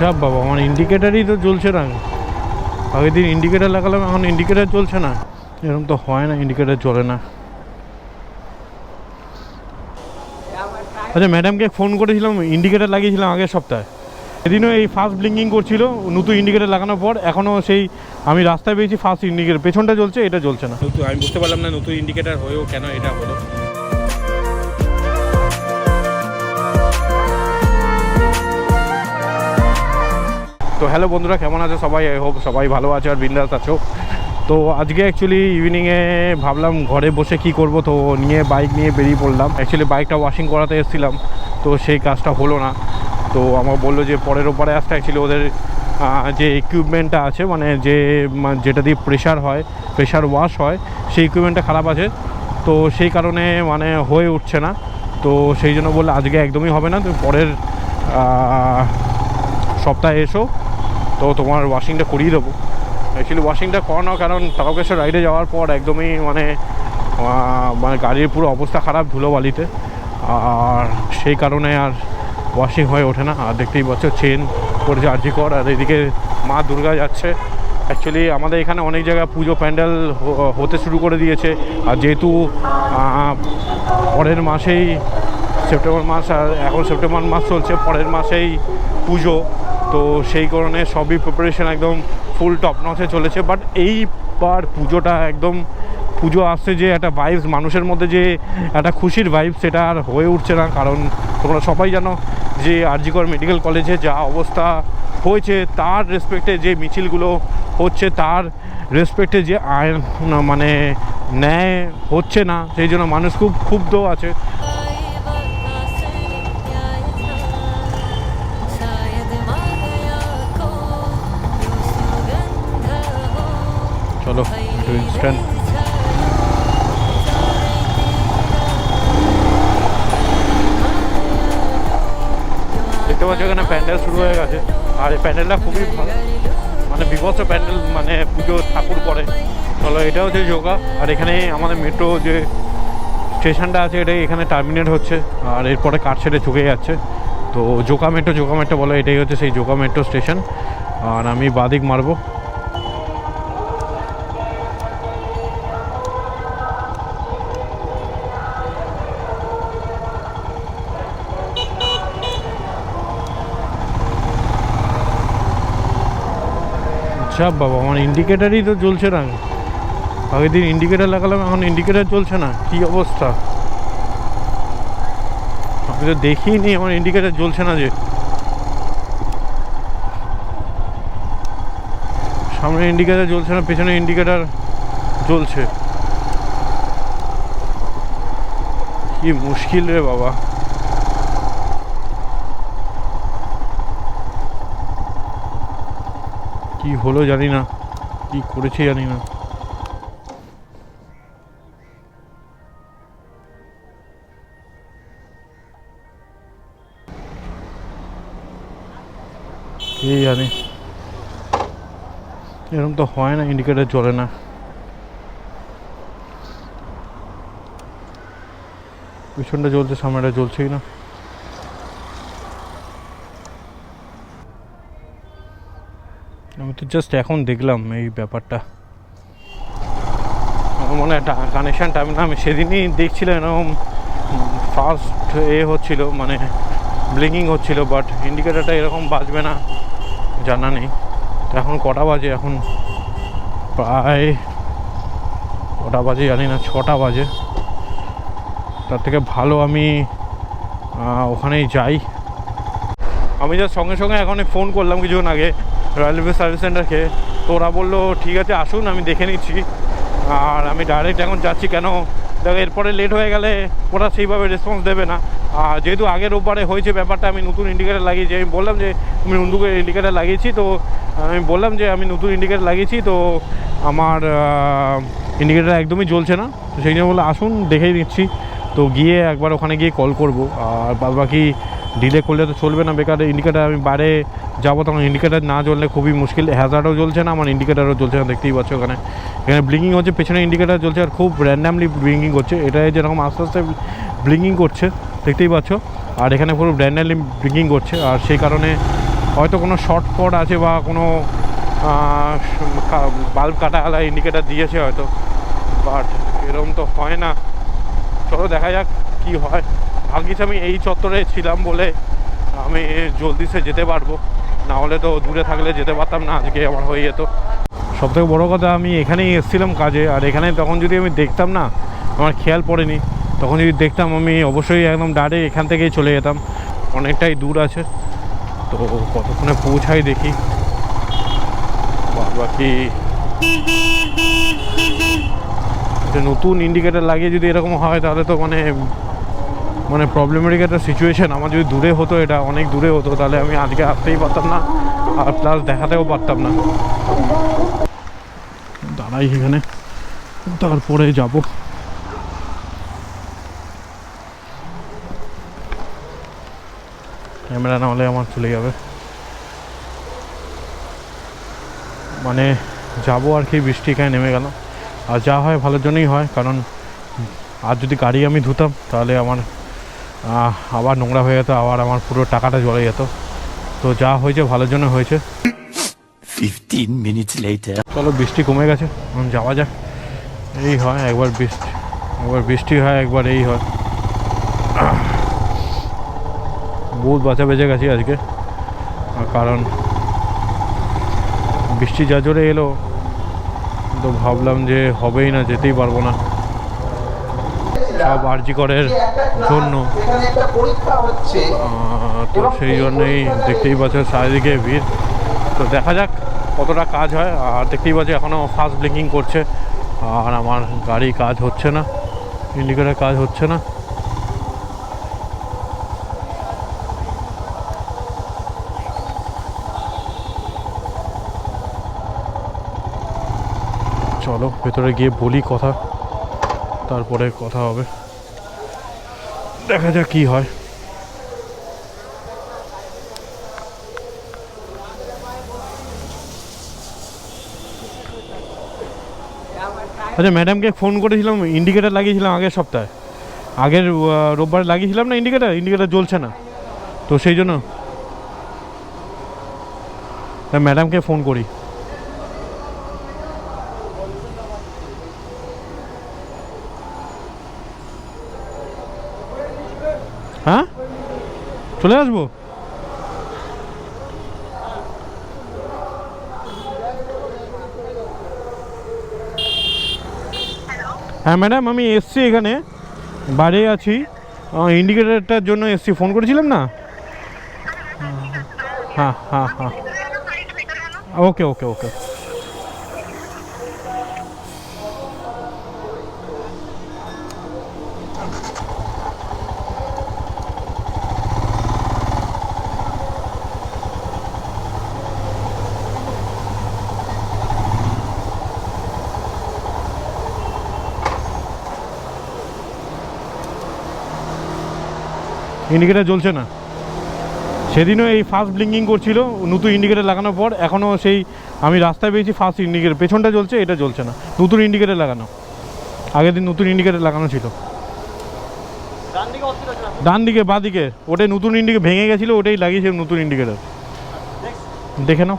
যা বাবা, আমার ইন্ডিকেটারই তো জ্বলছে না। আগের দিন ইন্ডিকেটার লাগালাম, এখন ইন্ডিকেটার জ্বলছে না। এরকম তো হয় না ইন্ডিকেটার জ্বলে না। আচ্ছা ম্যাডামকে ফোন করেছিলাম ইন্ডিকেটার লাগিয়েছিলাম আগের সপ্তাহে। সেদিনও এই ফার্স্ট ব্লিঙ্কিং করছিল, নতুন ইন্ডিকেটার লাগানোর পর, এখনও সেই আমি রাস্তায় পেয়েছি ফার্স্ট ইন্ডিকেটার পেছনটা জ্বলছে, এটা জ্বলছে না। আমি বুঝতে পারলাম না নতুন ইন্ডিকেটার হয়েও কেন এটা হলো। তো হ্যালো বন্ধুরা, কেমন আছো সবাই? আই হোপ সবাই ভালো আছো আর বিন্দাস আছো। তো আজকে অ্যাকচুয়ালি ইভিনিংয়ে ভাবলাম ঘরে বসে কি করব, তো নিয়ে বাইক নিয়ে বেরিয়ে পড়লাম। অ্যাকচুয়ালি বাইকটা ওয়াশিং করাতে এসেছিলাম, তো সেই কাজটা হলো না। তো আমার বলল যে পরের ওপরে আসতে অ্যাকচুয়ালি ওদের যে ইকুইপমেন্টটা আছে মানে যে যেটা দিয়ে প্রেশার হয় প্রেশার ওয়াশ হয়, সেই ইকুইপমেন্টটা খারাপ আছে। তো সেই কারণে মানে হয়ে উঠছে না। তো সেই জন্য বললে আজকে একদমই হবে না, তুমি পরের সপ্তাহে এসো। তো তোমার ওয়াশিংটা করিয়ে দেবো। অ্যাকচুয়ালি ওয়াশিংটা করানো কারণ তারকেশ্বর রাইডে যাওয়ার পর একদমই মানে মানে গাড়ির পুরো অবস্থা খারাপ ধুলোবালিতে। আর সেই কারণে আর ওয়াশিং হয়ে ওঠে না। আর দেখতেই পাচ্ছ চেন পড়েছে আর্জি কর, আর এদিকে মা দুর্গা যাচ্ছে। অ্যাকচুয়ালি আমাদের এখানে অনেক জায়গায় পুজো প্যান্ডেল হতে শুরু করে দিয়েছে। আর যেহেতু পরের মাসেই, সেপ্টেম্বর মাস আর এখন সেপ্টেম্বর মাস চলছে, পরের মাসেই পুজো, তো সেই কারণে সবই প্রিপারেশন একদম ফুল টপ নচে চলেছে। বাট এইবার পুজোটা একদম, পুজো আসছে যে একটা ভাইবস মানুষের মধ্যে যে একটা খুশির ভাইব সেটা আর হয়ে উঠছে না। কারণ তোমরা সবাই জানো যে আরজিকর মেডিকেল কলেজে যা অবস্থা হয়েছে, তার রেসপেক্টে যে মিছিলগুলো হচ্ছে, তার রেসপেক্টে যে আইন মানে ন্যায় হচ্ছে না, সেই জন্য মানুষ খুব ক্ষুব্ধ আছে। ইনস্ট্যান্ট দেখতে পাচ্ছ এখানে প্যান্ডেল শুরু হয়ে গেছে। আর এই প্যান্ডেলটা খুবই ভালো। মানে বিভৎস প্যান্ডেল মানে পুজো ঠাকুর করে চলো এটা হচ্ছে যোগা আর এখানে আমাদের মেট্রো যে স্টেশনটা আছে, এটাই এখানে টার্মিনেট হচ্ছে। আর এরপরে কাঠশেডে চুকে যাচ্ছে। তো জোকা মেট্রো জোকা মেট্রো বলে, এটাই হচ্ছে সেই জোকা মেট্রো স্টেশন আর আমি বাদিক মারবো। যা বাবা, আমার ইন্ডিকেটারই তো জ্বলছে না। আগের দিন ইন্ডিকেটার লাগালাম, এখন ইন্ডিকেটার চলছে না, কি অবস্থা? আমি তো দেখিনি, আমার ইন্ডিকেটার জ্বলছে না যে। সামনে ইন্ডিকেটার জ্বলছে না, পেছনে ইন্ডিকেটার জ্বলছে। কি মুশকিল রে বাবা। কি হলো জানি না। কি করেছে জানি না। জানে? এরকম তো হয় না ইন্ডিকেটার চলে না। পিছনটা জ্বলছে, সামনেটা জ্বলছেই না আমি তো জাস্ট এখন দেখলাম এই ব্যাপারটা। মনে হয় কানেকশানটা আমি আমি সেদিনই দেখছিলাম এরকম ফার্স্ট এ হচ্ছিল মানে ব্লিঙ্কিং হচ্ছিল বাট ইন্ডিকেটারটা এরকম বাজবে না, জানা নেই। তো এখন কটা বাজে এখন? প্রায় কটা বাজে জানি না, ছটা বাজে। তার থেকে ভালো আমি ওখানেই যাই। আমি যা সঙ্গে সঙ্গে এখন ফোন করলাম কিছুক্ষণ আগে। রয়্যাল সার্ভিস সেন্টারকে তো ওরা বলল, ঠিক আছে, আসুন, আমি দেখে নিচ্ছি। আর আমি ডাইরেক্ট এখন যাচ্ছি কেন? দেখো, এরপরে লেট হয়ে গেলে ওরা সেইভাবে রেসপন্স দেবে না। আর যেহেতু আগের ওপারে হয়েছে ব্যাপারটা, আমি নতুন ইন্ডিকেটার লাগিয়েছি। আমি বললাম যে, আমি নতুন ইন্ডিকেটার লাগিয়েছি। তো আমি বললাম যে, আমি নতুন ইন্ডিকেটার লাগিয়েছি। তো আমার ইন্ডিকেটার একদমই জ্বলছে না। তো সেই জন্য বলল, আসুন, দেখেই নিচ্ছি। তো গিয়ে একবার ওখানে গিয়ে কল করব। আর বাদ বাকি ডিলে করলে তো চলবে না। বেকার ইন্ডিকেটার আমি বাইরে যাব তখন ইন্ডিকেটার না জ্বললে খুবই মুশকিল। হ্যাজারও জ্বলছে না, আমার ইন্ডিকেটারও জ্বলছে না, দেখতেই পাচ্ছ ওখানে। এখানে ব্লিঙ্কিং হচ্ছে পেছনে ইন্ডিকেটার জ্বলছে আর খুব র্যান্ডামলি ব্লিঙ্কিং করছে। এটা যেরকম আস্তে আস্তে ব্লিঙ্কিং করছে, দেখতেই পাচ্ছ। আর এখানে পুরো র্যান্ডামলি ব্লিঙ্কিং করছে। আর সেই কারণে হয়তো কোনো শর্ট ফট আছে বা কোনো বাল্ব কাটা আলা ইন্ডিকেটার দিয়েছে হয়তো। বাট এরকম তো হয় না। চলো দেখা যাক কি হয়। ভাগ্যিস আমি এই চত্বরে ছিলাম বলে আমি জলদি সে যেতে পারব। না হলে তো দূরে থাকলে যেতে পারতাম না, আজকে আমার হয়ে যেত। সবথেকে বড় কথা, আমি এখানেই এসেছিলাম কাজে, আর এখানে তখন যদি আমি দেখতাম না, আমার খেয়াল পড়েনি। তখন যদি দেখতাম, আমি অবশ্যই একদম ডাইরেক্ট এখান থেকেই চলে যেতাম। অনেকটাই দূর আছে। তো কতক্ষণে পৌঁছাই দেখি। বাকি নতুন ইন্ডিকেটার লাগিয়ে যদি এরকম হয়, তাহলে তো মানে মানে প্রবলেমেটিক একটা সিচুয়েশন আমার যদি দূরে হতো, এটা অনেক দূরে হতো, তাহলে আমি আজকে আসতেই পারতাম না। আর প্লাস দেখাতেও পারতাম না। দাঁড়াই এখানে। তারপরে যাব। ক্যামেরা না হলে আমার চলে যাবে। মানে যাব আর কি, বৃষ্টি এখানে নেমে গেল। আর যা হয় ভালোর জন্যই হয়, কারণ আর যদি গাড়ি আমি ধুতাম, তাহলে আমার আবার নোংরা হয়ে যেত আবার আমার পুরো টাকাটা জলে যেত। তো যা হয়েছে ভালোর জন্য হয়েছে। 15 minutes later. চলো বৃষ্টি কমে গেছে এখন যাওয়া যাক। এই হয় একবার বৃষ্টি একবার বৃষ্টি হয় একবার এই হয়। বহুত বাঁচা বেঁচে গেছি আজকে। কারণ বৃষ্টি যা জোরে এলো তো ভাবলাম যে হবেই না যেতেই পারব না। সব আরজি করের জন্য তো সেই জন্যই দেখতেই পাচ্ছ চারিদিকে ভিড়। তো দেখা যাক কতটা কাজ হয়। আর দেখতেই পাচ্ছি এখনও ফাস্ট ব্লিঙ্কিং করছে। আর আমার গাড়ি কাজ হচ্ছে না। ইন্ডিকেটার কাজ হচ্ছে না। চলো, ভেতরে গিয়ে বলি কথা। তারপরে কথা হবে। দেখা যাক কি হয়। আচ্ছা ম্যাডামকে ফোন করেছিলাম ইন্ডিকেটার লাগিয়েছিলাম আগের সপ্তাহে। আগের রোববার লাগিয়েছিলাম না ইন্ডিকেটার ইন্ডিকেটার জ্বলছে না। তো সেই জন্য। ম্যাডামকে ফোন করি। চলে আসব? হ্যাঁ ম্যাডাম আমি এসছি এখানে। বাইরে আছি। ইন্ডিকেটারটার জন্য এসছি। ফোন করেছিলাম না? হ্যাঁ হ্যাঁ হ্যাঁ ওকে ওকে ওকে। ইন্ডিকেটার জ্বলছে না। সেদিনও এই ফার্স্ট ব্লিঙ্কিং করছিল, নতুন ইন্ডিকেটার লাগানোর পর, এখনও সেই আমি রাস্তায় পেয়েছি ফার্স্ট ইন্ডিকেটার পেছনটা জ্বলছে, এটা জ্বলছে না। নতুন ইন্ডিকেটার লাগানো। আগের দিন নতুন ইন্ডিকেটার লাগানো ছিল। ডান দিকে, বা দিকে, ওটাই নতুন ইন্ডিকেটার ভেঙে গেছিল, ওটাই লাগিয়েছে নতুন ইন্ডিকেটার দেখে নাও।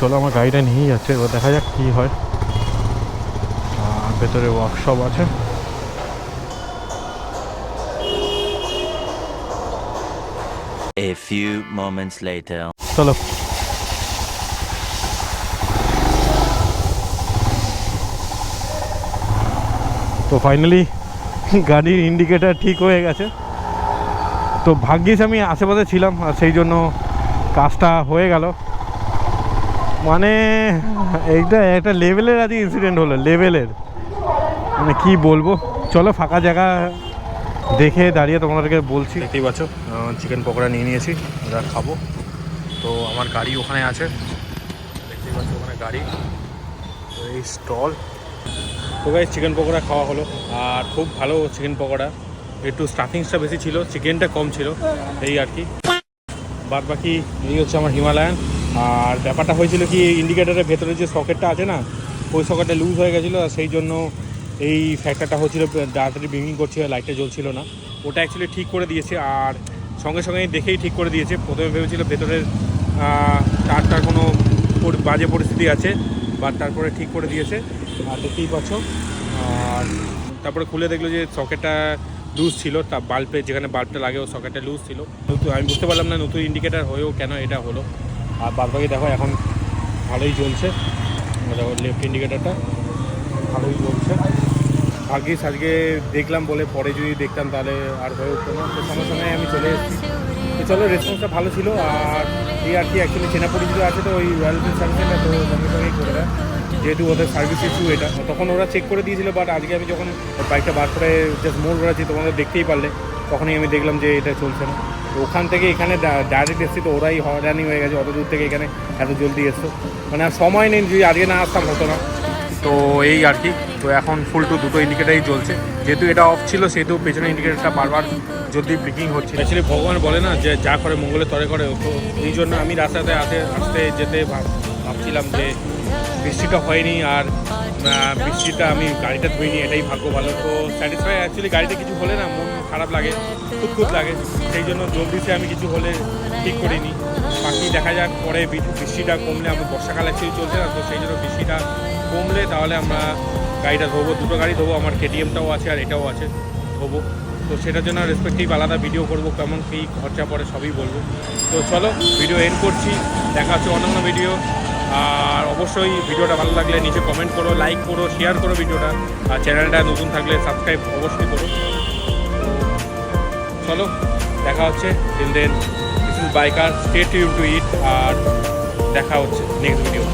চলো, আমার গাড়িটা নিয়েই যাচ্ছে, এবার দেখা যাক কী হয়। ভেতরে ওয়ার্কশপ আছে। A few moments later. চলো। তো ফাইনালি গাড়ির ইন্ডিকেটার ঠিক হয়ে গেছে। তো ভাগ্যিস আমি আশেপাশে ছিলাম আর সেই জন্য কাজটা হয়ে গেল। মানে এইটা একটা লেভেলের আজকে ইনসিডেন্ট হলো লেভেলের মানে কি বলব? চলো ফাঁকা জায়গা দেখে দাঁড়িয়ে তোমাদেরকে বলছি। দেখতেই পাচ্ছ চিকেন পকোড়া নিয়ে নিয়েছি ওরা খাব। তো আমার গাড়ি ওখানে আছে। দেখতেই পাচ্ছ ওখানে গাড়ি। এই স্টল তো গাই চিকেন পকোড়া খাওয়া হলো। আর খুব ভালো চিকেন পকোড়া। একটু স্টাফিংসটা বেশি ছিল চিকেনটা কম ছিল, এই আর কি। বাদ বাকি এই হচ্ছে আমার হিমালয়ান। আর ব্যাপারটা হয়েছিল কি ইন্ডিকেটারের ভেতরে যে সকেটটা আছে না, ওই সকেটটা লুজ হয়ে গেছিল, আর সেই জন্য এই ফ্যাক্টরটা হচ্ছিল তাড়াতাড়ি ব্রিঙ্কিং করছিল লাইটটা জ্বলছিল না। ওটা অ্যাকচুয়ালি ঠিক করে দিয়েছে, আর সঙ্গে সঙ্গে দেখেই ঠিক করে দিয়েছে। প্রথমে ভেবেছিল ভেতরের তারটার কোনো বাজে পরিস্থিতি আছে বাট তারপরে ঠিক করে দিয়েছে। আর দেখতেই পাচ্ছ, আর তারপরে খুলে দেখল যে সকেটটা লুজ ছিল, তা বাল্বে যেখানে বাল্বটা লাগে, ও সকেটটা লুজ ছিল। নতুন আমি বুঝতে পারলাম না নতুন ইন্ডিকেটার হয়েও কেন এটা হলো। আর বাদ বাকি দেখো, এখন ভালোই চলছে দেখো লেফট ইন্ডিকেটারটা ভালোই চলছে ভাগ্যিস আজকে দেখলাম বলে, পরে যদি দেখতাম তাহলে আর হয়ে উঠতো না। তো সঙ্গে সঙ্গে আমি চলে এসেছি। তো চলো রেসপন্সটা ভালো ছিল। আর এই আর কি অ্যাকচুয়ালি চেনা পরিচিত আছে তো ওই রয়্যাল সার্ভিসেন্টার তো সঙ্গে সঙ্গেই করে দেয়। যেহেতু ওদের সার্ভিস ইস্যু এটা। তখন ওরা চেক করে দিয়েছিল বাট আজকে আমি যখন বাইকটা বার করে জাস্ট মোড় করেছি তোমাদের দেখতেই পারলে। তখনই আমি দেখলাম যে এটা চলছে না। ওখান থেকে এখানে ডাইরেক্ট এসেছি তো ওরাই হয়রানি হয়ে গেছে। অত দূর থেকে এখানে এত জলদি এসছো। মানে আর সময় নেই, যদি আজকে না আসতাম হতো না। তো এই আর কি। তো এখন ফুল টু দুটো ইন্ডিকেটারই জ্বলছে। যেহেতু এটা অফ ছিল, সেহেতু পেছনে ইন্ডিকেটারটা বারবার জলদি ব্লিকিং হচ্ছে। অ্যাকচুয়ালি ভগবান বলে না যে যা করে মঙ্গলে তরে করে। তো এই জন্য আমি রাস্তাতে আসতে আসতে যেতে ভাবছিলাম যে বৃষ্টিটা হয়নি আর বৃষ্টিটা আমি গাড়িটা ধুইনি, এটাই ভাগ্য ভালো। তো স্যাটিসফাই অ্যাকচুয়ালি গাড়িতে কিছু হলে না মন খারাপ লাগে খুব লাগে। সেই জন্য জলদিতে আমি কিছু হলে ঠিক করিনি। বাকি দেখা যাক, পরে বৃষ্টিটা কমলে আমি বর্ষাকাল অ্যাকচুয়ালি চলছে না, তো সেই জন্য বৃষ্টিটা কমলে তাহলে আমরা গাড়িটা ধোবো, দুটো গাড়ি ধোবো, আমার কেটিএমটাও আছে আর এটাও আছে, ধোবো। তো সেটার জন্য রেসপেক্টিভ আলাদা ভিডিও করব, কেমন কী খরচা পড়ে সবই বলব। তো চলো ভিডিও এন্ড করছি, দেখা হচ্ছে অন্যান্য ভিডিও আর অবশ্যই ভিডিওটা ভালো লাগলে নিচে কমেন্ট করো লাইক করো শেয়ার করো ভিডিওটা আর চ্যানেলটা নতুন থাকলে সাবস্ক্রাইব অবশ্যই করো। চলো, দেখা হচ্ছে till then this is biker stay tuned to it আর দেখা হচ্ছে নেক্সট ভিডিও